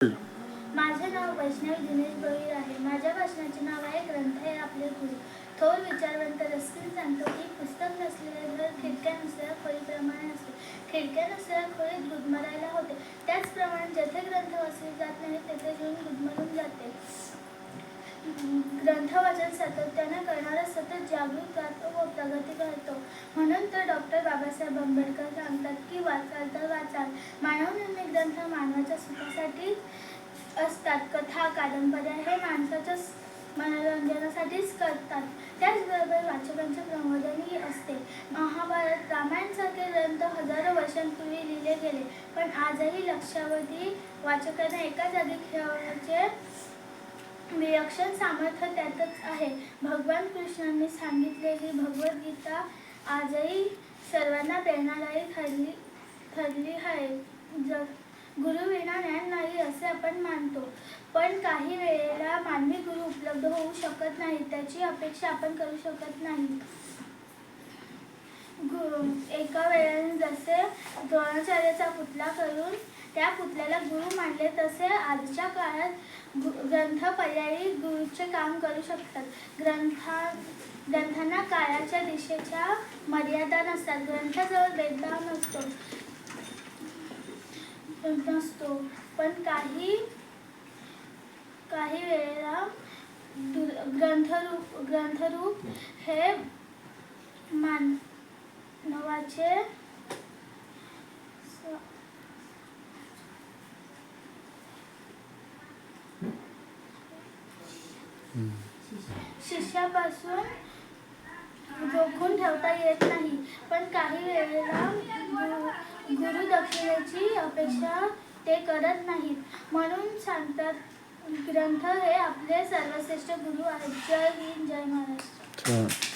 माझे नाव वैष्णवी दिनेश बळीर आहे. माझ्या भाषणाचे नाव आहे ग्रंथ हे आपले गुरु. थोर विचारवंत रस्किन सांगतो की पुस्तक नसलेले घर खिडक्या नसलेल्या खोलीप्रमाणे असते. खिडक्या नसलेल्या खोलीत गुदमरायला होते. त्याचप्रमाणे जेथे ग्रंथ वाचले जात नाही तेथे घेऊन गुदमरून जाते. ग्रंथ वाचन सातत्याने करणारा सतत जागृत राहतो व प्रगती करतो. म्हणून तर डॉक्टर बाबासाहेब आंबेडकर सांगतात की वाचाल तर वाचाल. मानव ग्रंथ मानवाच्या सुखासाठी असतात. कथा कादंबऱ्या हे माणसाच्या मनोरंजनासाठीच करतात. त्याचबरोबर वाचकांचे प्रमोदनही असते. महाभारत रामायणसारखे ग्रंथ हजारो वर्षांपूर्वी लिहिले गेले पण आजही लक्षावधी वाचकांना एका जागी खेळवण्याचे विलक्षण सामर्थ्य त्यातच आहे. भगवान कृष्णांनी सांगितलेली भगवद्गीता आजही सर्वांना प्रेरणादायी ठरली ठरली आहे. जर गुरुविना ज्ञान नाही असे आपण मानतो. पण काही वेळेला मानवी गुरु उपलब्ध होऊ शकत नाही त्याची अपेक्षा आपण करू शकत नाही. गुरु एका वेळेने जसे द्रोणाचार्याचा पुतला करून त्या पुतल्याला गुरु मानले तसे आजच्या काळात ग्रंथ पर्यायी गुरुचे काम करू शकतात. ग्रंथा ग्रंथांना काळाच्या दिशेच्या मर्यादा नसतात. ग्रंथाजवळ भेदभाव नसतो. नसतो पण काही काही वेळेला ग्रंथरूप ग्रंथरूप हे मानवाचे शिष्यापासून रोखून ठेवता येत नाही. पण काही वेळेला गु- अपेक्षा ते करत नाहीत. म्हणून सांगतात ग्रंथ हे आपले सर्वश्रेष्ठ गुरु आहेत. जय हिंद जय महाराष्ट्र.